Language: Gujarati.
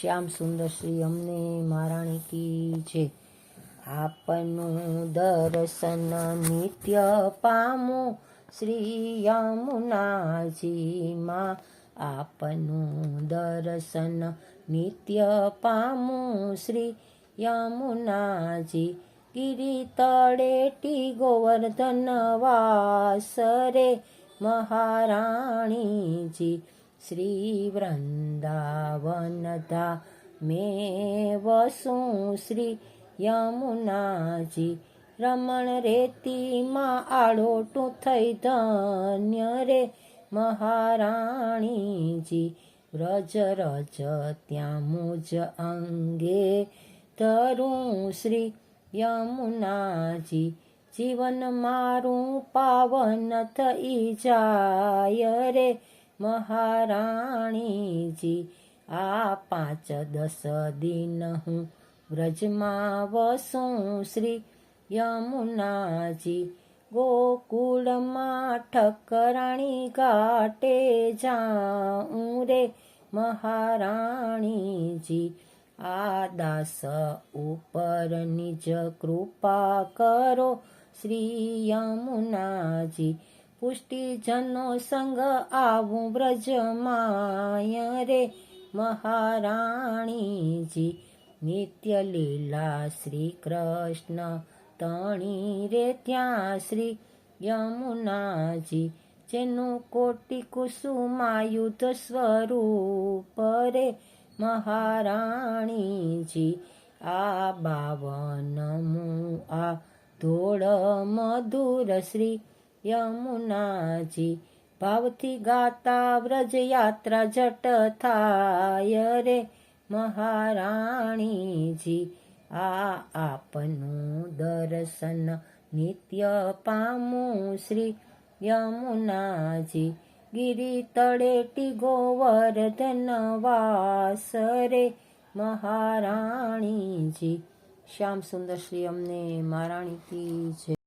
શ્યામ સુંદર શ્રી અમને મહારાણી કી છે. આપનું દર્શન નિત્ય પામું શ્રી યમુનાજીમાં. આપનું દર્શન નિત્ય પામું શ્રી યમુનાજી. ગિરી તળેટી ગોવર્ધન વાસરે મહારાણીજી. શ્રી વૃંદાવનધા મેં વસું શ્રી યમુનાજી રમણ રેતીમાં આડોટું થઈ ધન્ય રે મહારાણીજી વ્રજ રજ ત્યાં મુજ અંગે ધરું શ્રી યમુનાજી જીવન મારું પાવન થઈ જાય રે મહારાણીજી, આ પાંચ દસ દિન હું વ્રજમાં વસું શ્રી યમુનાજી. ગોકુળમાં ઠકરાણી ઘાટે જાઉં રે મહારાણીજી. આ દાસ ઉપર નિજ કૃપા કરો શ્રી યમુનાજી. પુષ્ટિજનો સંગ આવું વ્રજમાય રે મહારાણીજી. નિત્ય લીલા શ્રી કૃષ્ણ તણી રે ત્યાં શ્રી યમુનાજી, જેનું કોટી કુસુમાયુધ સ્વરૂપ રે મહારાણીજી. આ બાવનમું આ ધોળ મધુર શ્રી યમુનાજી ભાવથી ગાતા વ્રજ યાત્રા જટ થાય રે મહારાણીજી, આ આપનું દર્શન નિત્ય પામું શ્રી યમુનાજી. ગિરી તળેટી ગોવર્ધન વાસરે મહારાણીજી. શ્યામ સુંદર શ્રી અમને મહારાણી કી જય.